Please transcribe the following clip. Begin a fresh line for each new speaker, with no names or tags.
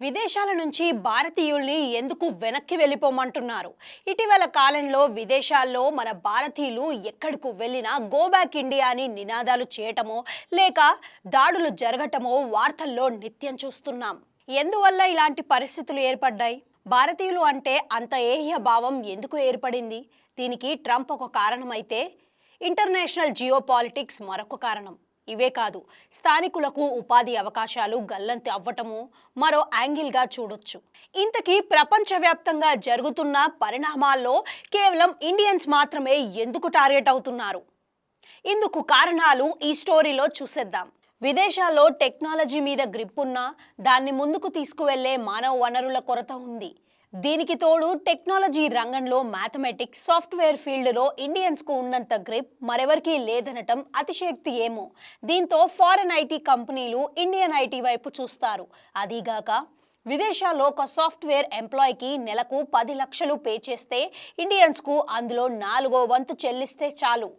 విదేశాల నుంచి భారతీయుల్ని ఎందుకు వెనక్కి వెళ్ళిపోమంటున్నారు? ఇటీవల కాలంలో విదేశాల్లో మన భారతీయులు ఎక్కడికి వెళ్ళినా గో బ్యాక్ ఇండియా అని నినాదాలు చేయటమో లేక దాడులు జరగటమో వార్తల్లో నిత్యం చూస్తున్నాం. ఎందువల్ల ఇలాంటి పరిస్థితులు ఏర్పడ్డాయి? భారతీయులు అంటే అంత ఏహ్య భావం ఎందుకు ఏర్పడింది? దీనికి ట్రంప్ ఒక కారణమైతే ఇంటర్నేషనల్ జియో పాలిటిక్స్ మరొక కారణం. ఇవే కాదు స్థానికులకు ఉపాధి అవకాశాలు గల్లంతి అవ్వటము మరో యాంగిల్గా చూడొచ్చు. ఇంతకీ ప్రపంచవ్యాప్తంగా జరుగుతున్న పరిణామాల్లో కేవలం ఇండియన్స్ మాత్రమే ఎందుకు టార్గెట్ అవుతున్నారు? ఇందుకు కారణాలు ఈ స్టోరీలో చూసేద్దాం. విదేశాల్లో టెక్నాలజీ మీద గ్రిప్ ఉన్నా దాన్ని ముందుకు తీసుకువెళ్ళే మానవ వనరుల కొరత ఉంది. దీనికి తోడు టెక్నాలజీ రంగంలో మ్యాథమెటిక్స్ సాఫ్ట్వేర్ ఫీల్డ్లో ఇండియన్స్కు ఉన్నంత గ్రిప్ మరెవరికీ లేదనటం అతిశక్తి ఏమో. దీంతో ఫారెన్ ఐటీ కంపెనీలు ఇండియన్ ఐటీ వైపు చూస్తారు. అదీగాక విదేశాల్లో ఒక సాఫ్ట్వేర్ ఎంప్లాయీకి నెలకు పది లక్షలు పే చేస్తే ఇండియన్స్కు అందులో నాలుగో వంతు చెల్లిస్తే చాలు.